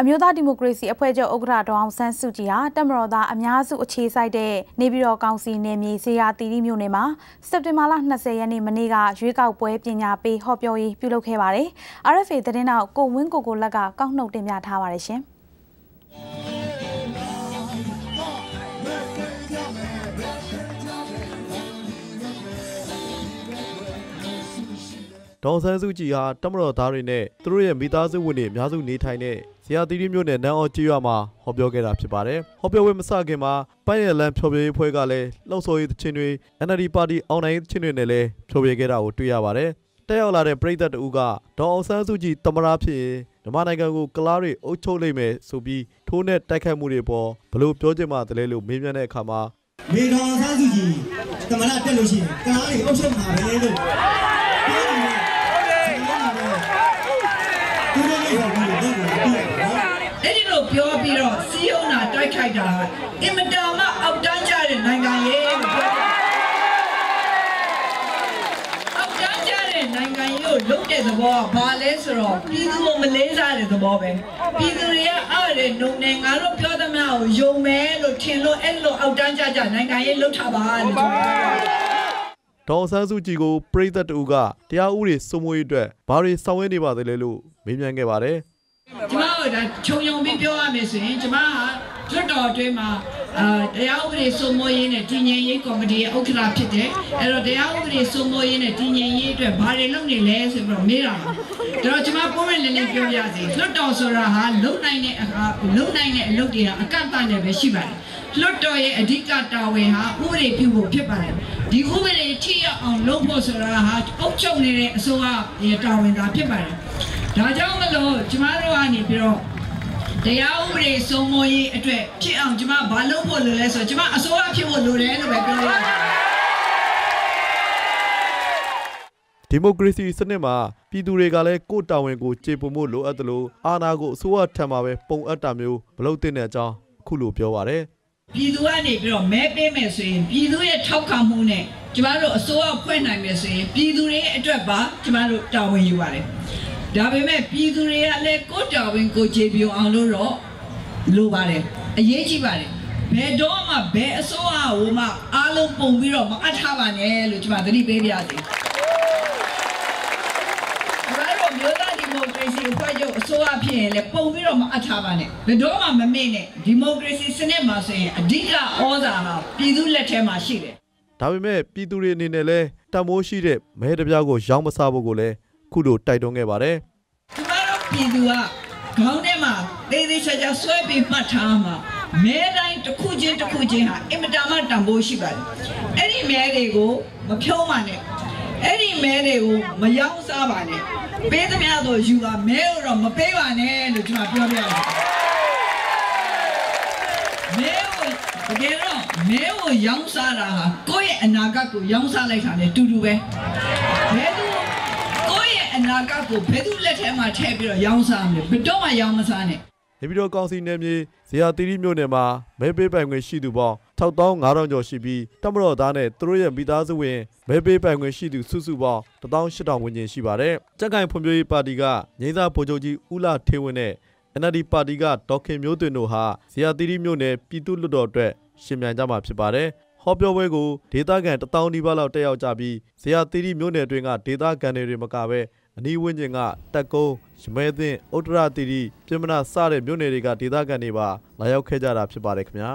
အမျိုးသားဒီမိုကရေစီအဖွဲ့ချုပ်ဥက္ကဋ္ဌဒေါအောင်ဆန်းစုကြည်ဟာတက်မတော်သားအများစုအခြေစိုက်တဲ့နေပြည်တော်ကောင်စီနယ်မြေဇေယျတီရီမြို့နယ်မှာစက်တင်ဘာလ20ရက်နေ့မနေ့ကရွေးကောက်ပွဲပညာပေးဟောပြောရေးပြုလုပ်ခဲ့ပါတယ်။ RFA သတင်းတောက်ကိုဝင်းကိုကိုလက်ကကောက်နှုတ်တင်ပြထားပါတယ်ရှင်။ဒေါန်ဆန်းစုကြည်ဟာတမတော်သားတွေနဲ့သူတို့ရဲ့မိသားစုဝင်တွေအများစုနေထိုင်တဲ့ ဇရာတီရီမြို့နယ်နန်းအောကျေးရွာမှာဟောပြောခဲ့တာဖြစ်ပါတယ်။ဟောပြောပွဲမစခင်မှာပန်းရလန်ဖျော်ဖြေရေးဖွဲ့ကလည်းလှုပ်ဆော်ရေးသချင်းတွေ NLD ပါတီအောင်နိုင်ရေးသချင်းတွေနဲ့လည်းဖျော်ဖြေခဲ့တာကိုတွေ့ရပါတယ်။တက်ရောက်လာတဲ့ပြည်သက်တဦးကဒေါအောင်ဆန်းစုကြည်တမရာဖြစ်ရင်မြန်မာနိုင်ငံကိုကလားတွေအုပ်ချုပ်လိုက်မယ်ဆိုပြီးထိုးနဲ့တိုက်ခိုက်မှုတွေပေါ်ဘလို့ပြောချင်မှတလဲလို့မေးမြန်းတဲ့အခါမှာမေတော်ဆန်းစုကြည်တမရာတက်လို့ရှိရင်ကလားတွေအုပ်ချုပ်မှာပဲလို့ ပြောပြီးတော့စီယုံနာတိုက်ခိုက်တာအင်မတန်မှအောက်တန်းကြတဲ့နိုင်ငံရေးလို့ပြောတယ်အောက်တန်းကြတဲ့နိုင်ငံရေးကိုလုပ်တဲ့သဘောကဘာလဲဆိုတော့ပြည်သူကိုမလေးစားတဲ့သဘောပဲပြည်သူတွေကအားရနှုံနေငါတို့ပြောသမျှကိုယုံမယ်လို့ထင်လို့အဲ့လိုအောက်တန်းကြကြနိုင်ငံရေးလုပ်ထားပါလို့ပြောတယ်ဒေါ်ဆန်းစုကြည်ကိုပြည်သက်တူကတရားဥပဒေစိုးမိုးရေးအတွက်ဘာတွေဆောင်ရွက်နေပါသလဲလို့မေးမြန်းခဲ့ပါတယ်ကျမတို့ဒါ ခြုံယုံပြီးပြောရမယ်ဆိုရင်ကျမကလွတ်တော်အတွင်းမှာအာတရားဥပဒေစိုးမိုးရေးနဲ့တည်ငြိမ်ရေးကော်မတီရဲ့ဥက္ကဋ္ဌဖြစ်တယ်အဲ့တော့တရားဥပဒေစိုးမိုးရေးနဲ့တည်ငြိမ်ရေးအတွက်ဘာတွေလုပ်နေလဲဆိုပြီးတော့မေးတာပါဒါတော့ကျမပုံမှန်လေးလေးပြောပြစီလွတ်တော်ဆိုတာဟာလုံနိုင်တဲ့အခါလုံနိုင်တဲ့အလုပ်တွေဟာအကန့်အသတ်နဲ့ပဲရှိပါတယ်လွတ်တော်ရဲ့အဓိကတာဝန်ဟာဥပဒေပြုဖို့ဖြစ်ပါတယ်ဒီဥပဒေထိရောက်အောင်လုပ်ဖို့ဆိုတာဟာအုပ်ချုပ်နေတဲ့အစိုးရရဲ့တာဝန်သာဖြစ်ပါတယ် ဒါကြောင့်မလို့ကျမတို့ကနေပြီးတော့တရားဥပဒေစိုးမိုးရေးအတွက်ဖြစ်အောင်ကျမဘာလုပ်ဖို့လိုလဲဆိုတော့ကျမအစိုးရဖြစ်ဖို့လိုတယ်လို့ပဲပြောရအောင်ဒီမိုကရေစီစနစ်မှာပြည်သူတွေကလည်းကိုယ်တာဝန်ကိုကျေပွန်ဖို့လိုအပ်တယ်လို့အာဏာကိုအစိုးရထံမှာပဲပုံအပ်တာမျိုးမလုပ်သင့်တဲ့အကြောင်းအခုလိုပြောပါတယ်ပြည်သူကနေပြီးတော့မဲပေးမယ်ဆိုရင်ပြည်သူရဲ့ထောက်ခံမှုနဲ့ကျမတို့အစိုးရဖွဲ့နိုင်မယ်ဆိုရင်ပြည်သူတွေအတွက်ပါကျမတို့တာဝန်ယူပါတယ် ဒါပေမဲ့ပြည်သူတွေကလည်းကိုတာဝန်ကိုခြေပြုံအောင်လို့တော့လိုပါတယ်အရေးကြီးပါတယ်ဘယ်တော့မှဘယ်အစိုးရဟိုမှအားလုံးပုံပြီးတော့မအပ်ထားပါနဲ့လို့ကျွန်မသတိပေးပြရစီကျွန်တော်မျိုးသားဒီမိုကရေစီအဖွဲ့ချုပ်အစိုးရဖြစ်ရင်လည်းပုံပြီးတော့မအပ်ထားပါနဲ့ဘယ်တော့မှမမေ့နဲ့ဒီမိုကရေစီစနစ်မှာဆိုရင်အဓိကဩဇာဟာပြည်သူလက်ထဲမှာရှိတယ်ဒါပေမဲ့ပြည်သူတွေအနေနဲ့လည်းတမိုးရှိတဲ့မဲတပြားကိုရောင်းမစားဖို့ကိုလည်း ခုလိုတိုက်တွန်းခဲ့ပါတယ်ကျမတို့ပြည်သူကခေါင်းထဲမှာသေးသေးချာချာဆွဲပြီးမှတ်ထားမှာမဲတိုင်းတစ်ခုချင်းတစ်ခုချင်းဟာအင်မတန်မှတန်ဖိုးရှိပါတယ်အဲ့ဒီမဲတွေကိုမဖြုံးပါနဲ့အဲ့ဒီမဲတွေကိုမယောင်းစားပါနဲ့ပေးသမျှတော့ယူပါမဲတော့မပေးပါနဲ့လို့ကျွန်တော်ပြောပြပါတယ်မဲကိုတကယ်တော့မဲကိုရောင်းစားတာဟာကိုယ့်ရဲ့အနာဂတ်ကိုရောင်းစားလိုက်တာနဲ့တူတူပဲဘယ်သူအ နာဂတ်ကိုဘယ်သူလက်ထဲမှာထည့်ပြီးတော့ရောင်းစားမလဲဘယ်တော့မှရောင်းမစားနဲ့နေပြည်တော်ကောင်စီနယ်မြေဇေယျသီရိမြို့နယ်မှာမဲပေးပိုင်ခွင့်ရှိသူပေါင်း6500ကျော်ရှိပြီးတမတော်သားနဲ့သူတို့ရဲ့မိသားစုဝင်မဲပေးပိုင်ခွင့်ရှိသူစုစုပေါင်း18000ဝန်းကျင်ရှိပါတယ်။ကြက်ကင်ဖွံ့ဖြိုးရေးပါတီကငိမ့်သားဗိုလ်ချုပ်ကြီးဦးလာထေးဝင်းနဲ့ NLD ပါတီကဒေါခင်မျိုးသွင်တို့ဟာဇေယျသီရိမြို့နယ်ပြည်သူ့လွှတ်တော်အတွက်ရှင်မြန်ကြမှာဖြစ်ပါတယ်။ဟောပြောပွဲကိုဒေသခံတထောင်နီးပါးလောက်တက်ရောက်ကြပြီးဇေယသီရိမြို့နယ်အတွင်းကဒေသခံတွေမကပဲ အနီးဝန်းကျင်ကတက်ကုန်းရမဲသင်းဥတ္တရသီရိပြမနာစတဲ့မြို့နယ်တွေကဒေသခံတွေပါလာရောက်ခဲ့ကြတာဖြစ်ပါတယ်ခင်ဗျာ